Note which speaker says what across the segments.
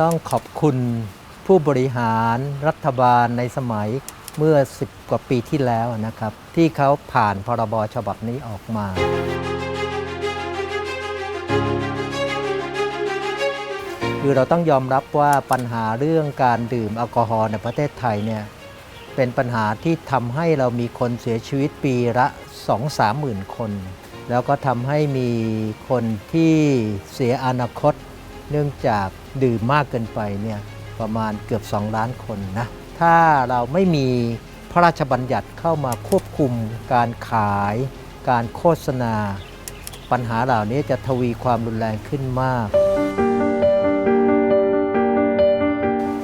Speaker 1: ต้องขอบคุณผู้บริหารรัฐบาลในสมัยเมื่อ 10 กว่าปีที่แล้วนะครับ ที่เขาผ่านพรบฉบับนี้ออกมา คือเราต้องยอมรับว่าปัญหาเรื่องการดื่มแอลกอฮอล์ในประเทศไทยเนี่ยเป็นปัญหาที่ทำให้เรามีคนเสียชีวิตปีละ 2-3 หมื่นคน แล้วก็ทำให้มีคนที่เสียอนาคต เนื่องจากดื่มมากเกินไปเนี่ยประมาณเกือบ 2 ล้านคนนะ ถ้าเราไม่มีพระราชบัญญัติเข้ามาควบคุมการขาย การโฆษณา ปัญหาเหล่านี้จะทวีความรุนแรงขึ้นมาก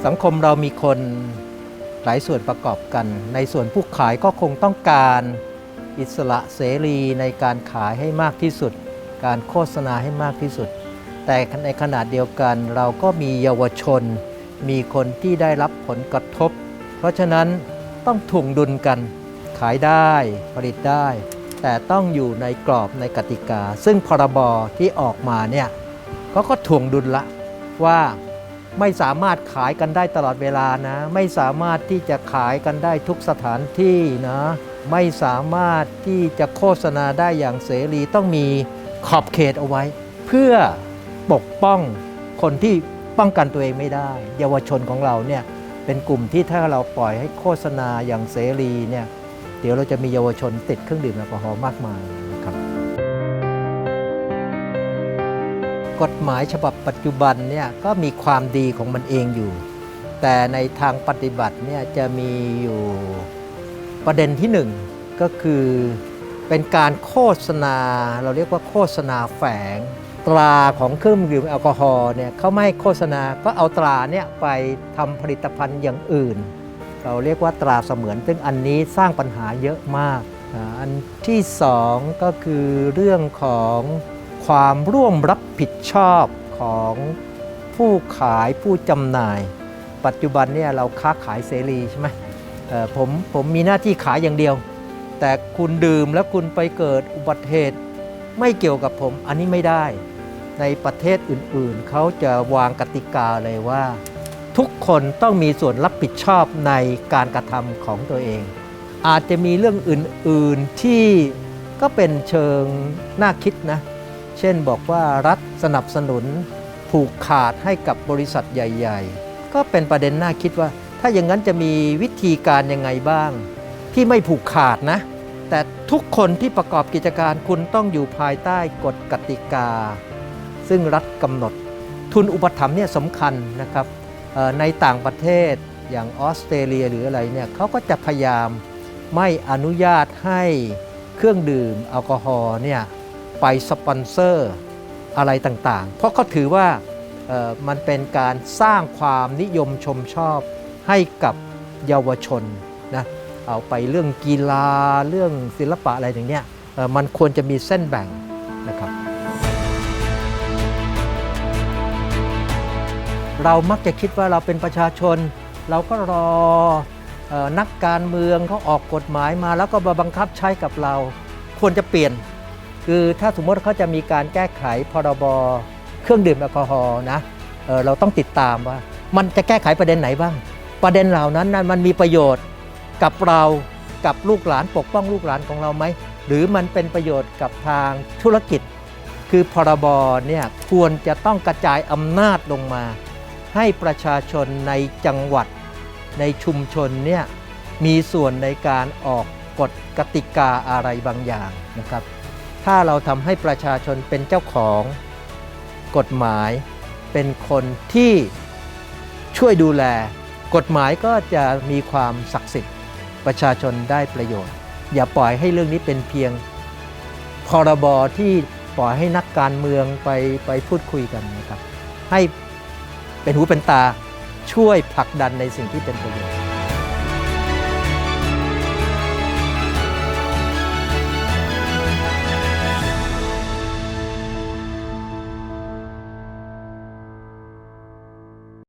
Speaker 1: สังคมเรามีคนหลายส่วนประกอบกัน ในส่วนผู้ขายก็คงต้องการอิสระเสรีในการขายให้มากที่สุด การโฆษณาให้มากที่สุด แต่ในขณะเดียวกันเราก็มีเยาวชน มีคนที่ได้รับผลกระทบ เพราะฉะนั้นต้องถ่วงดุลกันขายได้ผลิตได้ แต่ต้องอยู่ในกรอบในกติกา ซึ่งพรบที่ออกมาเนี่ยก็ก็ถ่วงดุลละว่าไม่สามารถขายกันได้ตลอดเวลานะ ไม่สามารถที่จะขายกันได้ทุกสถานที่นะไม่สามารถที่จะโฆษณาได้อย่างเสรีต้องมีขอบเขตเอาไว้ เพื่อ ปกป้องคนที่ป้องกันตัวเองไม่ได้ เยาวชนของเราเนี่ยเป็นกลุ่มที่ถ้าเราปล่อยให้โฆษณาอย่างเสรีเนี่ยเดี๋ยวเราจะมีเยาวชนติดเครื่องดื่มแอลกอฮอล์มากมายนะครับกฎหมายฉบับปัจจุบันเนี่ยก็มีความดีของมันเองอยู่ แต่ในทางปฏิบัติเนี่ยจะมีอยู่ประเด็นที่หนึ่งก็คือเป็นการโฆษณาเราเรียกว่าโฆษณาแฝง ตราของเครื่องดื่มแอลกอฮอล์เนี่ยเขาไม่โฆษณาก็เอาตราเนี่ยไปทำผลิตภัณฑ์อย่างอื่น เราเรียกว่าตราเสมือน ซึ่งอันนี้สร้างปัญหาเยอะมาก อันที่สองก็คือเรื่องของความร่วมรับผิดชอบของผู้ขายผู้จำหน่าย ปัจจุบันเนี่ยเราค้าขายเสรีใช่ไหมเออผมผมมีหน้าที่ขายอย่างเดียว แต่คุณดื่มแล้วคุณไปเกิดอุบัติเหตุไม่เกี่ยวกับผมอันนี้ไม่ได้ ในประเทศอื่นๆ เขาจะวางกติกาเลยว่า ทุกคนต้องมีส่วนรับผิดชอบในการกระทำของตัวเอง อาจจะมีเรื่องอื่นๆที่ก็เป็นเชิงน่าคิดนะ เช่นบอกว่ารัฐสนับสนุนผูกขาดให้กับบริษัทใหญ่ ๆ ก็เป็นประเด็นน่าคิดว่า ถ้าอย่างนั้นจะมีวิธีการยังไงบ้าง ที่ไม่ผูกขาดนะ แต่ทุกคนที่ประกอบกิจการคุณต้องอยู่ภายใต้กฎกติกา ซึ่งรัฐกำหนด ทุนอุปถัมภ์เนี่ยสำคัญนะครับในต่างประเทศอย่างออสเตรเลียหรืออะไรเนี่ยเขาก็จะพยายามไม่อนุญาตให้เครื่องดื่มแอลกอฮอล์เนี่ยไปสปอนเซอร์อะไรต่างๆ เพราะเขาถือว่ามันเป็นการสร้างความนิยมชมชอบให้กับเยาวชนนะเอาไปเรื่องกีฬาเรื่องศิลปะอะไรอย่างเนี้ยมันควรจะมีเส้นแบ่งนะครับ เรามักจะคิดว่าเราเป็นประชาชน เราก็รออนักการเมืองเขาออกกฎหมายมา แล้วก็มาบังคับใช้กับเรา ควรจะเปลี่ยน คือถ้าสมมติเขาจะมีการแก้ไขพรบเครื่องดื่มแอลกอฮอล์นะเเราต้องติดตามว่า มันจะแก้ไขประเด็นไหนบ้าง ประเด็นเหล่านั้นนั้นมันมีประโยชน์กับเรากับลูกหลานปกป้องลูกหลานของเราไหมหรือมันเป็นประโยชน์กับทางธุรกิจ คือพรบเนี่ยควรจะต้องกระจายอำนาจลงมา ให้ประชาชนในจังหวัดในชุมชนเนี่ยมีส่วนในการออกกฎกติกาอะไรบางอย่างนะครับ ถ้าเราทำให้ประชาชนเป็นเจ้าของกฎหมาย เป็นคนที่ช่วยดูแล กฎหมายก็จะมีความศักดิ์สิทธิ์ประชาชนได้ประโยชน์ อย่าปล่อยให้เรื่องนี้เป็นเพียงพรบที่ปล่อยให้นักการเมืองไปไปพูดคุยกันนะครับ ให้ เป็นหูเป็นตาช่วยผลักดันในสิ่งที่เป็นประโยชน์